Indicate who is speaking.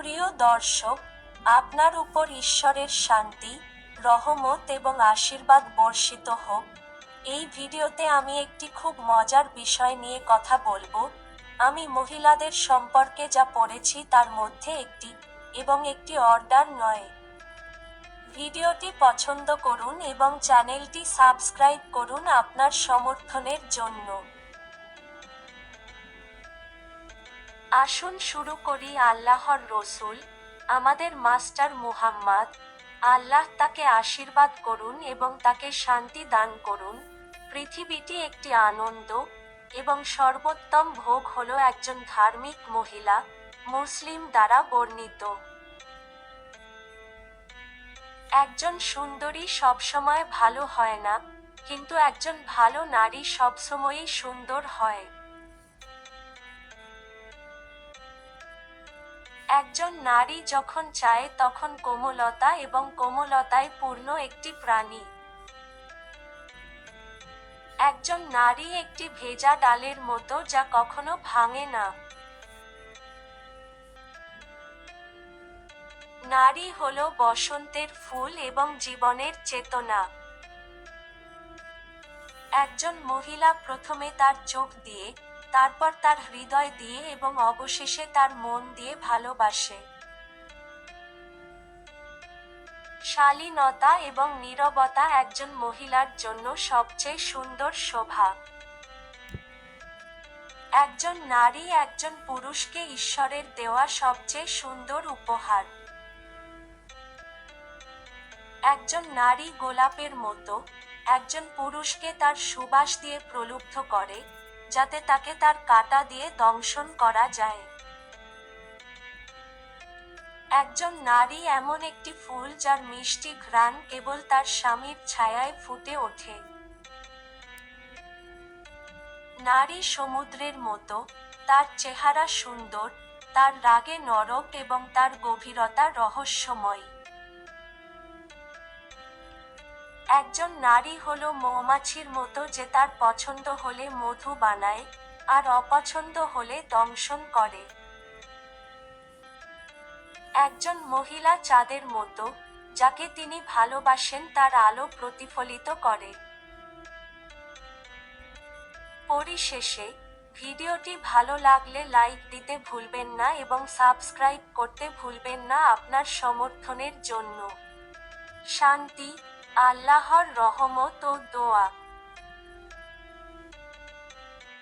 Speaker 1: প্রিয় দর্শক, আপনার উপর ঈশ্বরের শান্তি, রহমত এবং আশীর্বাদ বর্ষিত হোক। এই ভিডিওতে আমি একটি খুব মজার বিষয় নিয়ে কথা বলব। আমি মহিলাদের সম্পর্কে যা পড়েছি তার মধ্যে একটি এবং একটি অর্ডার নয়। ভিডিওটি পছন্দ করুন এবং চ্যানেলটি সাবস্ক্রাইব করুন আপনার সমর্থনের জন্য। আসুন শুরু করি আল্লাহর রসুল, আমাদের মাস্টার মুহাম্মদ। আল্লাহ তাকে আশীর্বাদ করুন এবং তাকে শান্তি দান করুন। পৃথিবীটি একটি আনন্দ এবং সর্বোত্তম ভোগ হলো একজন ধার্মিক মহিলা, মুসলিম দ্বারা বর্ণিত। একজন সুন্দরী সবসময় ভালো হয় না, কিন্তু একজন ভালো নারী সবসময়ই সুন্দর হয়। একজন নারী যখন চায় তখন কোমলতা এবং কোমলতায় পূর্ণ একটি প্রাণী। একজন নারী একটি ভেজা ডালের মতো যা কখনো ভাঙে না। নারী হল বসন্তের ফুল এবং জীবনের চেতনা। একজন মহিলা প্রথমে তার চোখ দিয়ে তারপর তার হৃদয় দিয়ে এবং অবশেষে তার মন দিয়ে ভালোবাসে। শালীনতা এবং নীরবতা একজন মহিলার জন্য সবচেয়ে সুন্দর শোভা। একজন নারী একজন পুরুষকে ঈশ্বরের দেওয়া সবচেয়ে সুন্দর উপহার। একজন নারী গোলাপের মতো একজন পুরুষকে তার সুবাস দিয়ে প্রলুব্ধ করে। যাতে তাকে তার কাটা দিয়ে দংশন করা যায়। একজন নারী এমন একটি ফুল যার মিষ্টি ঘ্রাণ কেবল তার স্বামীর ছায়ায় ফুটে ওঠে। নারী সমুদ্রের মতো, তার চেহারা সুন্দর, তার রাগে নরক এবং তার গভীরতা রহস্যময়। একজন নারী হলো মৌমাছির মতো যে তার পছন্দ হলে মধু বানায় আর অপছন্দ হলে দংশন করে। একজন মহিলা চাঁদের মতো যাকে তিনি ভালোবাসেন তার আলো প্রতিফলিত করে। পরিশেষে ভিডিওটি ভালো লাগলে লাইক দিতে ভুলবেন না এবং সাবস্ক্রাইব করতে ভুলবেন না আপনার সমর্থনের জন্য। শান্তি আল্লাহর রহমত ও দোয়া।